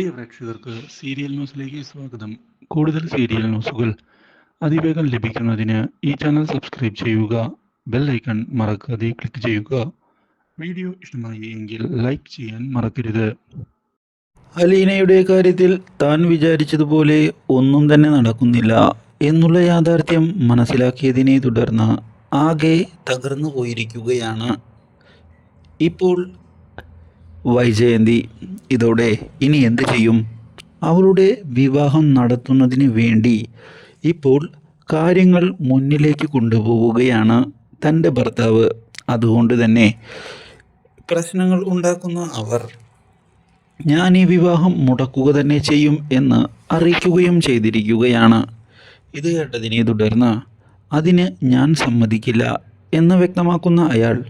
പ്രിയ പ്രേക്ഷകർക്ക് സീരിയൽ ന്യൂസിലേക്ക് സ്വാഗതം. കൂടുതൽ സീരിയൽ ന്യൂസുകൾ അതിവേഗം ലഭിക്കുന്നതിന് ഈ ചാനൽ സബ്സ്ക്രൈബ് ചെയ്യുക ബെൽ ഐക്കൺ മറക്കാതെ ക്ലിക്ക് ചെയ്യുക. വീഡിയോ ഇഷ്ടമായി എങ്കിൽ ലൈക്ക് ചെയ്യാൻ മറക്കരുത്. അലീനയുടെ കാര്യത്തിൽ താൻ വിചാരിച്ചതുപോലെ ഒന്നും തന്നെ നടക്കുന്നില്ല എന്നുള്ള യാഥാർത്ഥ്യം മനസ്സിലാക്കിയതിനെ തുടർന്ന് ആകെ തകർന്നു പോയിരിക്കുകയാണ്. ഇപ്പോൾ വൈജയന്തി ഇതോടെ ഇനി എന്ത് ചെയ്യും? അവളുടെ വിവാഹം നടത്തുന്നതിന് വേണ്ടി ഇപ്പോൾ കാര്യങ്ങൾ മുന്നിലേക്ക് കൊണ്ടുപോവുകയാണ് തന്റെ ഭർത്താവ്. അതുകൊണ്ട് തന്നെ പ്രശ്നങ്ങൾ ഉണ്ടാക്കുന്ന അവർ ഞാൻ ഈ വിവാഹം മുടക്കുക തന്നെ ചെയ്യും എന്ന് അറിയിക്കുകയും ചെയ്തിരിക്കുകയാണ്. ഇത് കേട്ടതിനെ തുടർന്ന് അതിന് ഞാൻ സമ്മതിക്കില്ല എന്ന് വ്യക്തമാക്കുന്ന അയാൾ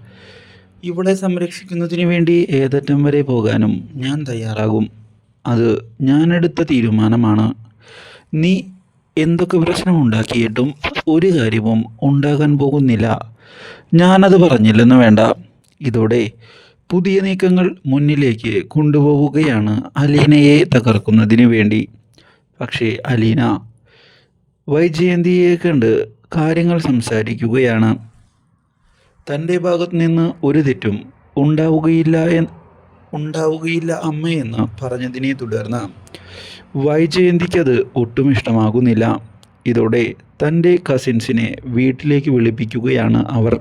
ഇവളെ സംരക്ഷിക്കുന്നതിന് വേണ്ടി ഏതറ്റം വരെ പോകാനും ഞാൻ തയ്യാറാകും. അത് ഞാനെടുത്ത തീരുമാനമാണ്. നീ എന്തൊക്കെ പ്രശ്നമുണ്ടാക്കിയിട്ടും ഒരു കാര്യവും ഉണ്ടാകാൻ പോകുന്നില്ല. ഞാനത് പറഞ്ഞില്ലെന്ന് വേണ്ട. ഇതോടെ പുതിയ നീക്കങ്ങൾ മുന്നിലേക്ക് കൊണ്ടുപോവുകയാണ് അലീനയെ തകർക്കുന്നതിന് വേണ്ടി. പക്ഷേ അലീന വൈജയന്തിയെ കണ്ട് കാര്യങ്ങൾ സംസാരിക്കുകയാണ്. തന്റെ ഭാഗത്തു നിന്ന് ഒരു തെറ്റും ഉണ്ടാവുകയില്ല ഉണ്ടാവുകയില്ല അമ്മയെന്ന് പറഞ്ഞതിനെ തുടർന്ന് വൈജയന്തിക്കത് ഒട്ടും ഇഷ്ടമാകുന്നില്ല. ഇതോടെ തന്റെ കസിൻസിനെ വീട്ടിലേക്ക് വിളിപ്പിക്കുകയാണ് അവർ.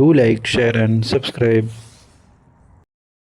Do like share and subscribe.